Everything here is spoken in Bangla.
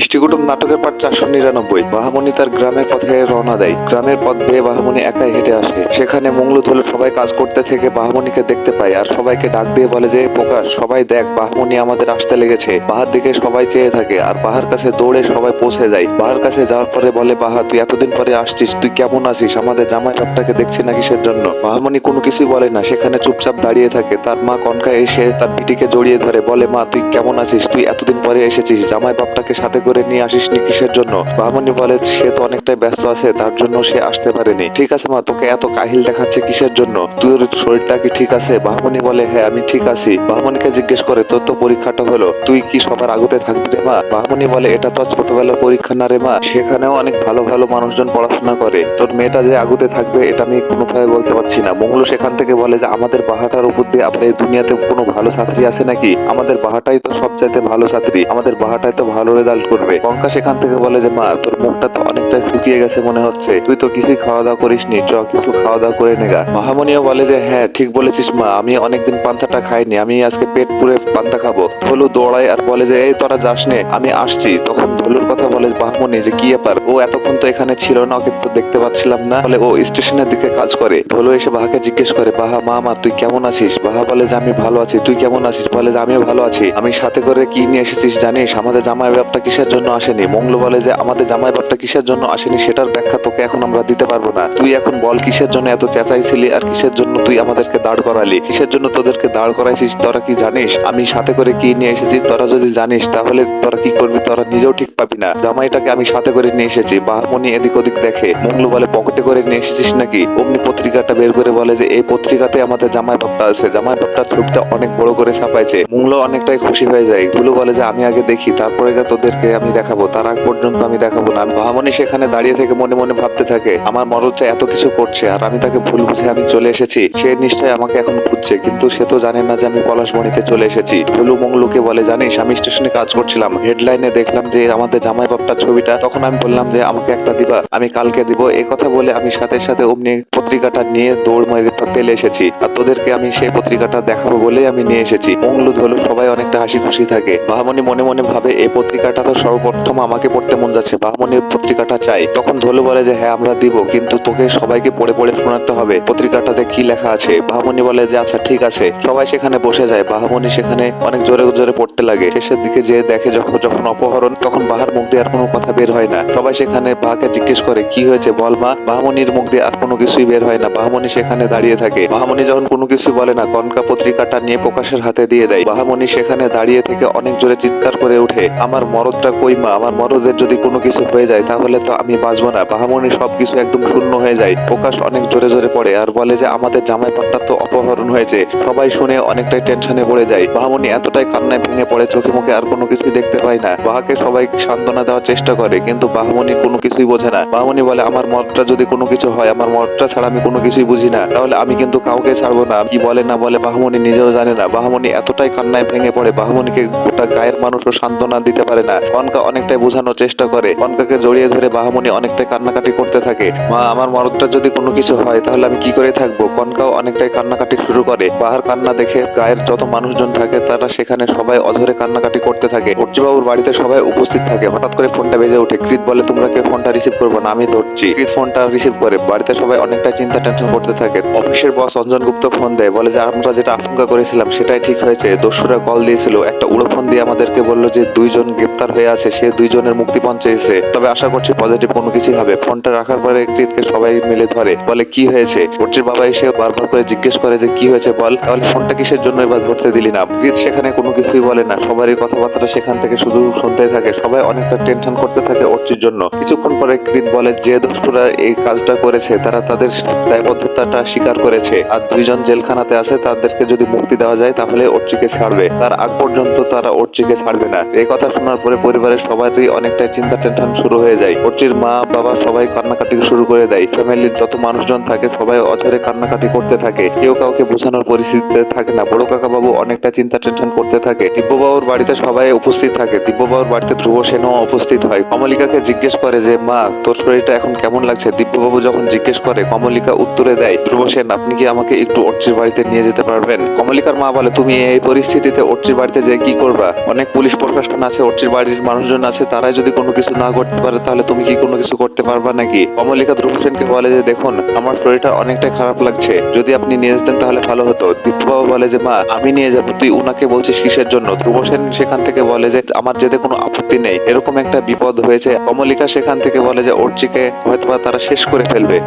ইষ্টিকুটুম নাটকের পাঠ চারশো নিরানব্বই। বাহামণি তার গ্রামের পথে রওনা দেয়। গ্রামের পথ বেয়ে বাহামণি একাই হেঁটে আসে। সেখানে মঙ্গলু ধরে সবাই কাজ করতে থেকে বাহামণিকে দেখতে পায় আর সবাইকে ডাক দিয়ে বলে যে প্রকাশ, সবাই দেখ বাহামণি আমাদের আসতে লেগেছে। বাহার দিকে সবাই চেয়ে থাকে আর বাহার কাছে দৌড়ে সবাই পৌঁছে যায়। বাহার কাছে যাওয়ার পরে বলে, বাহা, তুই এতদিন পরে আসছিস, তুই কেমন আছিস? আমাদের জামাই বাপটাকে দেখছি না কিসের জন্য বাহামণি কোনো কিছুই বলে না, সেখানে চুপচাপ দাঁড়িয়ে থাকে। তার মা কনকা এসে তার পিটিকে জড়িয়ে ধরে, বলে, মা, তুই কেমন আছিস? তুই এতদিন পরে এসেছিস, জামাই বাপটাকে সাথে করে নিয়ে আসিসনি কিসের জন্য? বাহামণি বলে, সে তো অনেকটাই ব্যস্ত আছে, তার জন্য সে আসতে পারেনি। ঠিক আছে মা, তোকে এত কাহিল দেখাচ্ছে কিসের জন্য? তোর শরীরটা কি ঠিক আছে? বাহামণি বলে হ্যাঁ আমি ঠিক আছি। বাহামণিকে জিজ্ঞেস করে, তোর তো পরীক্ষাটা হলো, তুই কি সবার আগুতে থাকবি রে মা? বাহামণি বলে, এটা তো ছোটবেলার পরীক্ষা না রে মা, সেখানেও অনেক ভালো ভালো মানুষজন পড়াশোনা করে। তোর মেয়েটা যে আগুতে থাকবে, এটা আমি কোনোভাবে বলতে পারছি না। মঙ্গলু সেখান থেকে বলে যে, আমাদের বাহাটার উপর দিয়ে আপনার এই দুনিয়াতে কোনো ভালো ছাত্রী আছে নাকি? আমাদের বাহাটাই তো সবচাইতে ভালো ছাত্রী। আমাদের বাহাটাই তো ভালো রেজাল্ট করবে। কঙ্কা সেখান থেকে বলে যে, মা, তোর মুখটা তো অনেকটা শুকিয়ে গেছে মনে হচ্ছে। তুই তো কিছুই খাওয়া দাওয়া করিসনি। চ, কিছু খাওয়া দাওয়া করে নেগা মহামনিও বলে যে হ্যাঁ ঠিক বলেছিস, মা। আমি অনেকদিন পান্তাটা খাইনি। আমি আজকে পেট পুরে পান্তা খাব। ধলু দৌড়ায় আর বলে যে, এই, তোরা যাস নে, আমি আসছি। তখন ধলুর কথা বলে বাহমনি যে কি ব্যাপার? ও এতক্ষণ তো এখানে ছিল না, ওকে তো দেখতে পাচ্ছিলাম না। বলে, ও স্টেশনের দিকে কাজ করে। ধলু এসে বাহাকে জিজ্ঞেস করে, বাহা, মা মা, তুই কেমন আছিস? বাহা বলে যে, আমি ভালো আছি। তুই কেমন আছিস? বলে যে, আমিও ভালো আছি। আমি সাথে করে কি নিয়ে এসেছিস জানিস? আমাদের জামাই বাপটা কিসের জন্য আসেনি? মঙ্গল বলে যে আমাদের জামাই বাপটা কিসের জন্য আসেনি সেটার ব্যাখ্যা তোকে এখন আমরা দিতে পারব না। তুই এখন বল, কিসের জন্য এত চেঁচাইছিলি আর কিসের জন্য তুই আমাদেরকে দাঁড় করালি? কিসের জন্য তোদেরকে দাঁড় করাইছিস? তোরা কি জানিস? আমি সাথে করে কি নিয়ে এসেছি? তোরা যদি জানিস, তাহলে তোরা কি করবি? তোরা নিজেও ঠিক পাবি না। জামাইটাকে আমি সাথে করে নিয়ে এসেছি। বাহামনি এদিক ওদিক দেখে। মঙ্গল বলে, পকেটে করে নিয়ে এসেছিস নাকি? অমনি পত্রিকাটা বের করে বলে যে, এই পত্রিকাতে আমাদের জামাই বাপটা আছে। জামাই বাপটা ছবিটা অনেক বড় করে ছাপাইছে। মঙ্গল অনেকটাই খুশি হয়ে যায়। ধুলো বলে যে, আমি আগে দেখি। তারপরে গিয়ে তোদেরকে আমি দেখাবো, তার আগ পর্যন্ত আমি দেখাবো না। বাহামনি সেখানে দাঁড়িয়ে থেকে মনে মনে ভাবতে থাকে, আমার মরদটা এত কিছু করছে আর আমি তাকে ভুল বুঝে আমি চলে এসেছি। সে নিশ্চয়ই আমাকে এখন খুঁজছে, কিন্তু সে তো জানে না যে আমি পলাশমণিতে চলে এসেছি। ভুলু মঙ্গলুকে বলে, জানিস, আমি স্টেশনে কাজ করছিলাম। হেডলাইনে দেখলাম যে আমাদের জামাই বাপটার ছবিটা। তখন আমি বললাম যে, আমাকে একটা দিবা, আমি কালকে দিব। এই কথা বলে আমি সাথে সাথে অমনি পত্রিকাটা নিয়ে দৌড় মেরে পেলে এসেছি। আর তোদেরকে আমি সেই পত্রিকাটা দেখাবো বলেই আমি নিয়ে এসেছি। মঙ্গলু ধলু সবাই অনেকটা হাসি খুশি থাকে। বাহামণি মনে মনে ভাবে এই পত্রিকাটা তো সর্বপ্রথম আমাকে পড়তে মন যাচ্ছে বাহামণির পত্রিকাটা চাই। তখন ধলু বলে যে হ্যাঁ আমরা দিব, কিন্তু তোকে সবাইকে পড়ে পড়ে শোনাতে হবে। পত্রিকাটাতে কি লেখা আছে? বাহামণি বলে যে আচ্ছা ঠিক আছে। সবাই সেখানে বসে যায়। বাহামণি সেখানে অনেক জোরে জোরে পড়তে লাগে। শেষের দিকে যে দেখে যখন যখন অপহরণ, তখন বাহার মুখ দিয়ে আর কোনো কথা বের হয় না। সবাই সেখানে বাহাকে জিজ্ঞেস করে, কি হয়েছে? বল মা। বাহামণির মুখ দিয়ে আর কোনো কিছুই বের হয় না। বাহামণি সেখানে দাঁড়িয়ে থাকে। বাহামণি যখন কোনো কিছু বলে না, কনকা পত্রিকাটা নিয়ে প্রকাশের হাতে দিয়ে দেয়। বাহামণি সেখানে দাঁড়িয়ে থেকে অনেক জোরে চিৎকার করে ওঠে, আমার মরদটা কই মা? আমার মরদের যদি কোনো কিছু হয়ে যায়, তাহলে তো আমি বাঁচবো না। বাহামণি সবকিছু একদম শূন্য হয়ে যায়। প্রকাশ অনেক জোরে জোরে পড়ে আর বলে যে, আমাদের জামাই পাট্টা তো অপহরণ হয়েছে। সবাই শুনে অনেকটাই টেনশনে পড়ে যায়। বাহামণি এতটাই কান্নায় ভেঙে পড়ে, চোখে মুখে আর কোনো কিছুই দেখতে পায় না। বাহাকে সবাই সান্ত্বনা দেওয়ার চেষ্টা করে, কিন্তু বাহামণি কোনো কিছুই বোঝে না। বাহামণি বলে, আমার মরটা যদি কোনো কিছু হয়, আমার মরটা ছাড়া আমি কোনো কিছুই বুঝি না। তাহলে আমি কিন্তু কাউকে ছাড়বো না। কি বলে না বলে বাহামণি নিজেও জানে না। বাহামণি এতটাই কান্নায় ভেঙে পড়ে বাহামণিকে গোটা গায়ের মানুষও সান্ত্বনা দিতে পারে না। কনকা অনেকটাই বোঝানোর চেষ্টা করে। কনকাকে জড়িয়ে ধরে বাহামণি অনেকটাই কান্নাকাটি করতে থাকে। মা, আমার মরদটা যদি কোনো কিছু হয়, তাহলে আমি কি করে থাকব? কনকাও অনেকটাই কান্নাকাটি শুরু করে। বাহার কান্না দেখে গায়ের যত মানুষজন থাকে, তারা সেখানে সবাই অধরে কান্নাকাটি করতে থাকে। বাবুর বাড়িতে সবাই উপস্থিত থাকে। হঠাৎ করে ফোনটা বেজে ওঠে। কৃত বলে, তোমরা কে ফোনটা রিসিভ করব না? আমি ধরছি। কৃত ফোনটা রিসিভ করে। বাড়িতে সবাই অনেকটা চিন্তা, টেনশন করতে থাকে। অফিসের বস অঞ্জন গুপ্ত ফোন দেয়। বলে, যে আমরা যেটা আশঙ্কা করেছিলাম, সেটাই ঠিক হয়েছে। দস্যুরা কল দিয়েছিল। একটা উড়ো ফোন দিয়ে আমাদেরকে বলল যে, দুইজন গ্রেপ্তার হয়ে আছে, সে দুইজনের মুক্তিপণ চেয়েছে। তবে আশা করছি পজিটিভ কোনো কিছু হবে। ফোনটা রাখার পরে কৃতকে সবাই মিলে ধরে, বলে, কি হয়েছে? ওটির বাবা এসে বারবার করে জিজ্ঞেস করে যে, কি হয়েছে বল? তাহলে ফোনটা কিসের জন্য এবার ধরতে দিলি না? কৃত সেখানে কোনো কিছুই বলে না। সবারই কথাবার্তা সেখান থেকে শুধু শুনতে থাকে। সবাই অনেকটা টেনশন করতে থাকে অর্চির জন্য। কিছুক্ষণ পরে কৃত বলে, যে দস্যুরা এই কাজটা করেছে, তারা তাদের দায়বদ্ধতাটা স্বীকার করেছে। আর দুইজন জেলখানাতে আছে, তাদেরকে যদি মুক্তি দেওয়া যায়, তাহলে অর্চিকে ছাড়বে। তার আগ পর্যন্ত তারা অর্চিকে ছাড়বে না। এই কথা শোনার পরে পরিবারের সবারই অনেকটাই চিন্তা টেনশন শুরু হয়ে যায়। অর্চির মা, বাবা সবাই কান্নাকাটি শুরু করে দেয়। ফ্যামিলির যত মানুষজন থাকে, সবাই অঝরে কান্নাকাটি করতে থাকে। কেউ কাউকে বোঝানোর পরিস্থিতিতে থাকে না। বড় কাকা বাবু অনেকটা চিন্তা টেনশন করতে থাকে। দিব্যবাবুর বাড়িতে সবাই উপস্থিত থাকে। দিব্যবাবুর বাড়িতে ধ্রুব সেনও উপস্থিত হয়। কমলিকাকে জিজ্ঞেস করে যে, মা, তোর শরীরটা এখন কেমন লাগছে? দিব্যবাবু যখন জিজ্ঞেস করে, কমলিকা উত্তরে দেয়, ধ্রুব সেন, আপনি কি আমাকে একটু অর্চির বাড়িতে নিয়ে যেতে পারবেন? কমলিকার মা বলে, তুমি এই পরিস্থিতিতে অর্চির বাড়িতে যে কি করবা? অনেক পুলিশ প্রশাসন আছে, অর্চির বাড়ির মানুষজন আছে, তারাই যদি কোনো কিছু না করতে পারে, তাহলে তুমি কি কোনো কিছু করতে পারবা নাকি? কমলিকা ধ্রুব সেনকে বলে যে, দেখুন, আমার শরীরটা অনেকটাই খারাপ লাগছে। যদি আপনি নিয়ে যেতেন, তাহলে ভালো হতো। দীপ্তবাবু বলে যে, মা, আমি নিয়ে যাব। তুই উনাকে বলছিস কিসের জন্য? ধ্রুব সেন সেখান থেকে বলে যে, আমার যেতে কোনো আপত্তি নেই। এরকম একটা বিপদ হয়েছে। কমলিকা সেখান থেকে বলে যে অর্চিকে হয়তোবা তারা শেষ করে ফেলবে।